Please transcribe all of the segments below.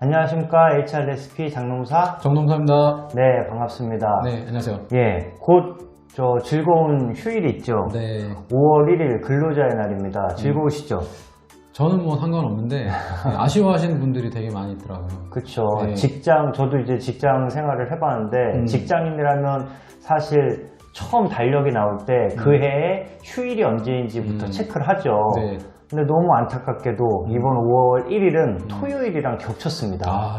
안녕하십니까 HRSP 장농사 정동사입니다. 네 반갑습니다 네, 안녕하세요. 예곧 저 즐거운 휴일이 있죠 네, 5월 1일 근로자의 날입니다 즐거우시죠 저는 뭐 상관없는데 네, 아쉬워하시는 분들이 되게 많이 있더라고요. 그쵸 네. 직장 저도 이제 직장 생활을 해봤는데 음. 직장인이라면 사실 처음 달력이 나올 때 그 해에 휴일이 언제인지부터 음. 체크를 하죠 네, 근데 너무 안타깝게도 이번 5월 1일은 토요일이랑 겹쳤습니다 아,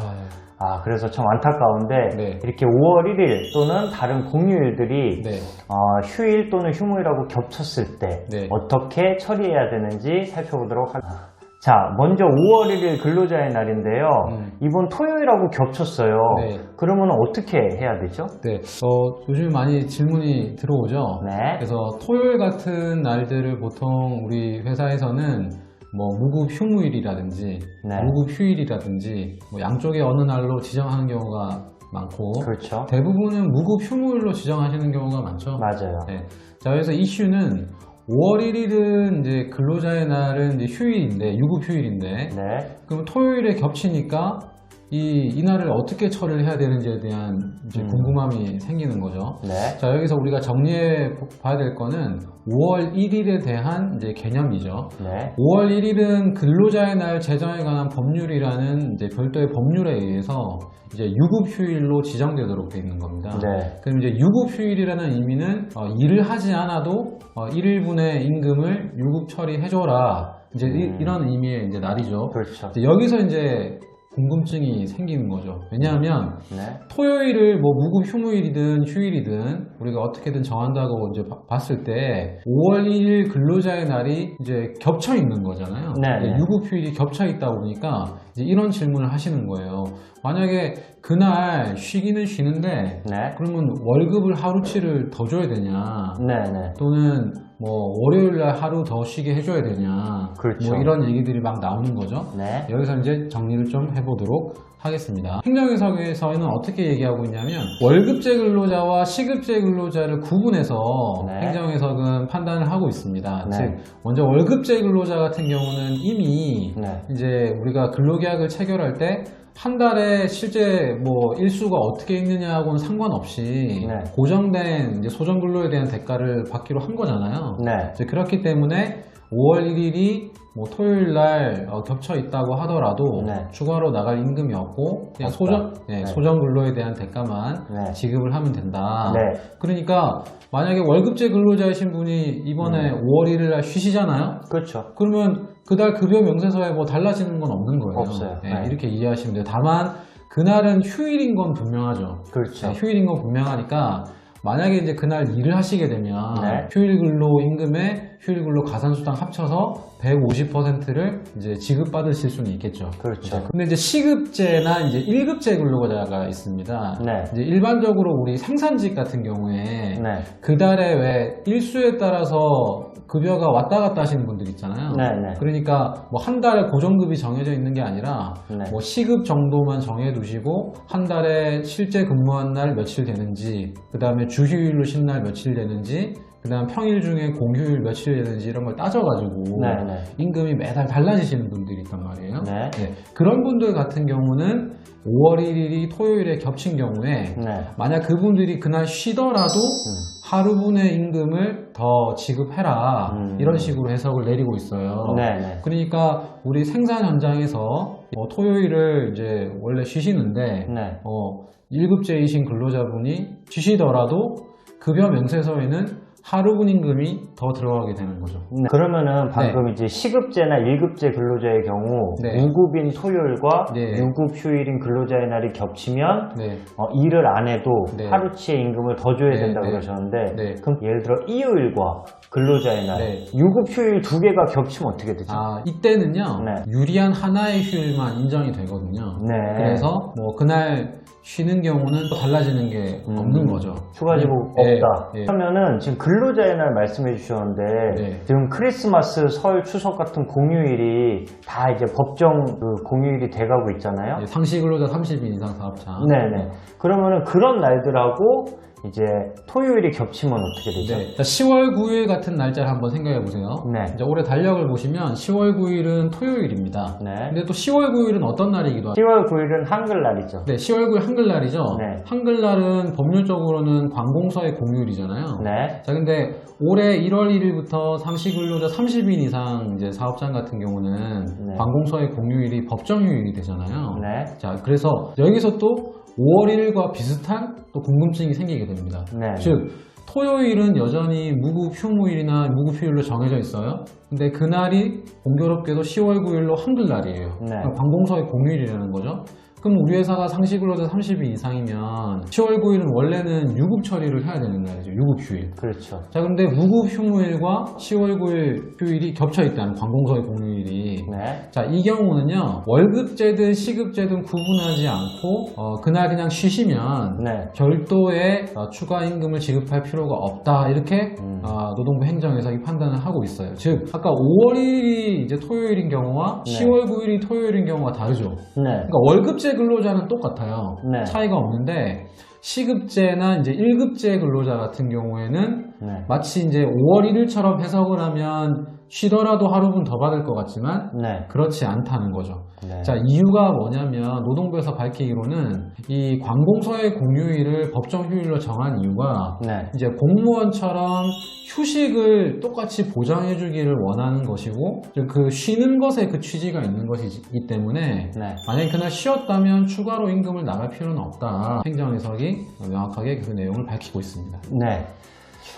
아, 그래서 참 안타까운데 네. 이렇게 5월 1일 또는 다른 공휴일들이 네, 어, 휴일 또는 휴무일하고 겹쳤을 때 네. 어떻게 처리해야 되는지 살펴보도록 하겠습니다. 자, 먼저 5월 1일 근로자의 날인데요. 음. 이번 토요일하고 겹쳤어요. 네. 그러면 어떻게 해야 되죠? 네. 어, 요즘 많이 질문이 들어오죠. 네. 그래서 토요일 같은 날들을 보통 우리 회사에서는 뭐 무급 휴무일이라든지 네. 무급 휴일이라든지 뭐 양쪽에 어느 날로 지정하는 경우가 많고 그렇죠. 대부분은 무급 휴무일로 지정하시는 경우가 많죠. 맞아요. 네. 자, 그래서 이슈는 5월 1일은 이제 근로자의 날은 이제 휴일인데, 유급 휴일인데, 네. 그럼 토요일에 겹치니까 이, 이 날을 어떻게 처리를 해야 되는지에 대한 이제 음. 궁금함이 생기는 거죠. 네. 자, 여기서 우리가 정리해 보- 봐야 될 거는 5월 1일에 대한 이제 개념이죠. 네. 5월 1일은 근로자의 날 제정에 관한 법률이라는 이제 별도의 법률에 의해서 이제 유급 휴일로 지정되도록 되어 있는 겁니다. 네. 그럼 이제 유급 휴일이라는 의미는 어, 일을 하지 않아도 어, 1일분의 임금을 유급 처리해 줘라. 이제 이- 음. 이 런 의미의 이제 날이죠. 그렇죠. 이제 여기서 이제 궁금증이 생기는 거죠. 왜냐하면 네. 토요일을 뭐 무급 휴무일이든 휴일이든 우리가 어떻게든 정한다고 이제 바- 봤을 때 5월 1일 근로자의 날이 이제 겹쳐 있는 거잖아요. 네, 네. 유급 휴일이 겹쳐 있다 보니까 이런 질문을 하시는 거예요. 만약에 그날 쉬기는 쉬는데 네. 그러면 월급을 하루치를 더 줘야 되냐? 네. 네. 또는 뭐 월요일 날 하루 더 쉬게 해줘야 되냐? 그렇죠. 뭐 이런 얘기들이 막 나오는 거죠. 네. 여기서 이제 정리를 좀 해보도록 하겠습니다. 행정해석에서는 어떻게 얘기하고 있냐면 월급제 근로자와 시급제 근로자를 구분해서 네. 행정해석은 판단을 하고 있습니다. 네. 즉 먼저 월급제 근로자 같은 경우는 이미 네. 이제 우리가 근로계약을 체결할 때한 달에 실제 뭐 일수가 어떻게 있느냐하고는 상관없이 네. 고정된 이제 소정 근로에 대한 대가를 받기로 한 거잖아요. 네. 그렇기 때문에 5월 1일이 뭐 토요일 날 어, 겹쳐 있다고 하더라도 네. 추가로 나갈 임금이 없고 그냥 없다. 소정 예, 네. 소정 근로에 대한 대가만 네. 지급을 하면 된다. 네. 그러니까 만약에 월급제 근로자이신 분이 이번에 음. 5월 1일 날 쉬시잖아요. 그렇죠. 그러면 그달 급여 명세서에 뭐 달라지는 건 없는 거예요. 없어요. 예, 네. 이렇게 이해하시면 돼요. 다만 그날은 휴일인 건 분명하죠. 그렇죠. 네, 휴일인 건 분명하니까 만약에 이제 그날 일을 하시게 되면 네. 휴일 근로 임금에 휴일 근로 가산수당 합쳐서 150%를 이제 지급받으실 수는 있겠죠. 그렇죠. 근데 이제 시급제나 이제 1급제 근로자가 있습니다. 네. 이제 일반적으로 우리 생산직 같은 경우에 네. 그 달에 왜 일수에 따라서 급여가 왔다 갔다 하시는 분들 있잖아요. 네, 네. 그러니까 뭐 한 달에 고정급이 정해져 있는 게 아니라 네. 뭐 시급 정도만 정해두시고 한 달에 실제 근무한 날 며칠 되는지 그 다음에 주휴일로 쉰 날 며칠 되는지 그 다음 평일 중에 공휴일 며칠 되는지 이런 걸 따져가지고 네, 네. 임금이 매달 달라지시는 분들이 있단 말이에요. 네. 그런 분들 같은 경우는 5월 1일이 토요일에 겹친 경우에 네. 만약 그분들이 그날 쉬더라도 음. 하루분의 임금을 더 지급해라 음. 이런 식으로 해석을 내리고 있어요. 네. 네. 그러니까 우리 생산 현장에서 어, 토요일을 이제 원래 쉬시는데 네. 어, 1급제이신 근로자분이 쉬시더라도 급여 명세서에는 하루분 임금이 더 들어가게 되는 거죠. 네. 그러면은 방금 이제 시급제나 1급제 근로자의 경우 네. 무급인 토요일과 네. 유급 휴일인 근로자의 날이 겹치면 네. 어, 일을 안 해도 네. 하루치의 임금을 더 줘야 네, 된다고 네. 그러셨는데 네. 그럼 예를 들어 일요일과 근로자의 날 네. 유급 휴일 두 개가 겹치면 어떻게 되죠? 아, 이때는요, 네. 유리한 하나의 휴일만 인정이 되거든요. 네. 그래서 뭐 그날 쉬는 경우는 또 달라지는 게 음. 없는 거죠. 추가 지급 네, 없다. 네. 그러면은 지금 근로자의 날 말씀해 주셨는데 네. 지금 크리스마스, 설, 추석 같은 공휴일이 다 이제 법정 그 공휴일이 돼가고 있잖아요. 예, 상시 근로자 30인 이상 사업자. 네네. 그러면은 그런 날들하고 이제 토요일이 겹치면 어떻게 되죠? 네. 자, 10월 9일 같은 날짜를 한번 생각해 보세요. 네. 이제 올해 달력을 보시면 10월 9일은 토요일입니다. 네. 근데 또 10월 9일은 어떤 날이기도 하죠? 10월 9일은 한글날이죠. 네, 10월 9일 한글날이죠. 네. 한글날은 법률적으로는 관공서의 공휴일이잖아요. 네. 자, 근데 올해 1월 1일부터 상시 근로자 30인 이상 이제 사업장 같은 경우는 네. 관공서의 공휴일이 법정휴일이 되잖아요. 네. 자, 그래서 여기서 또 5월 1일과 비슷한 또 궁금증이 생기게 됩니다. 네. 즉, 토요일은 여전히 무급 휴무일이나 무급 휴일로 정해져 있어요. 근데 그날이 공교롭게도 10월 9일로 한글날이에요. 네. 관공서의 공휴일이라는 거죠. 그럼 우리 회사가 상시근로자 30인 이상이면 10월 9일은 원래는 유급 처리를 해야 되는 날이죠. 유급 휴일. 그렇죠. 자, 근데 무급 휴무일과 10월 9일 휴일이 겹쳐 있다는 관공서의 공휴일이. 네. 자, 이 경우는요, 월급제든 시급제든 구분하지 않고, 어, 그날 그냥 쉬시면, 네. 별도의 어, 추가 임금을 지급할 필요가 없다. 이렇게, 음. 어, 노동부 행정에서 이 판단을 하고 있어요. 즉, 아까 5월 1일이 이제 토요일인 경우와 네. 10월 9일이 토요일인 경우가 다르죠. 네. 그러니까 월급제 근로자는 똑같아요. 네. 차이가 없는데, 시급제나 이제 1급제 근로자 같은 경우에는 네. 마치 이제 5월 1일처럼 해석을 하면 쉬더라도 하루분 더 받을 것 같지만 네. 그렇지 않다는 거죠. 네. 자, 이유가 뭐냐면 노동부에서 밝히기로는 이 관공서의 공휴일을 법정 휴일로 정한 이유가 네. 이제 공무원처럼 휴식을 똑같이 보장해 주기를 원하는 것이고 즉그 쉬는 것에 그 취지가 있는 것이기 때문에 네. 만약에 그날 쉬었다면 추가로 임금을 나갈 필요는 없다. 행정해석이 명확하게 그 내용을 밝히고 있습니다. 네.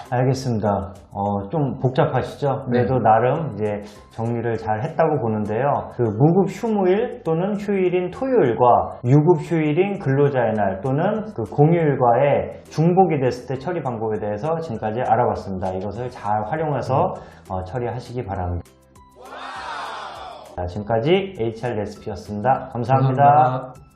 알겠습니다. 어, 좀 복잡하시죠? 네. 그래도 나름 이제 정리를 잘 했다고 보는데요. 그 무급 휴무일 또는 휴일인 토요일과 유급 휴일인 근로자의 날 또는 그 공휴일과의 중복이 됐을 때 처리 방법에 대해서 지금까지 알아봤습니다. 이것을 잘 활용해서 어, 처리하시기 바랍니다. 자, 지금까지 HR 레시피였습니다 감사합니다. 감사합니다.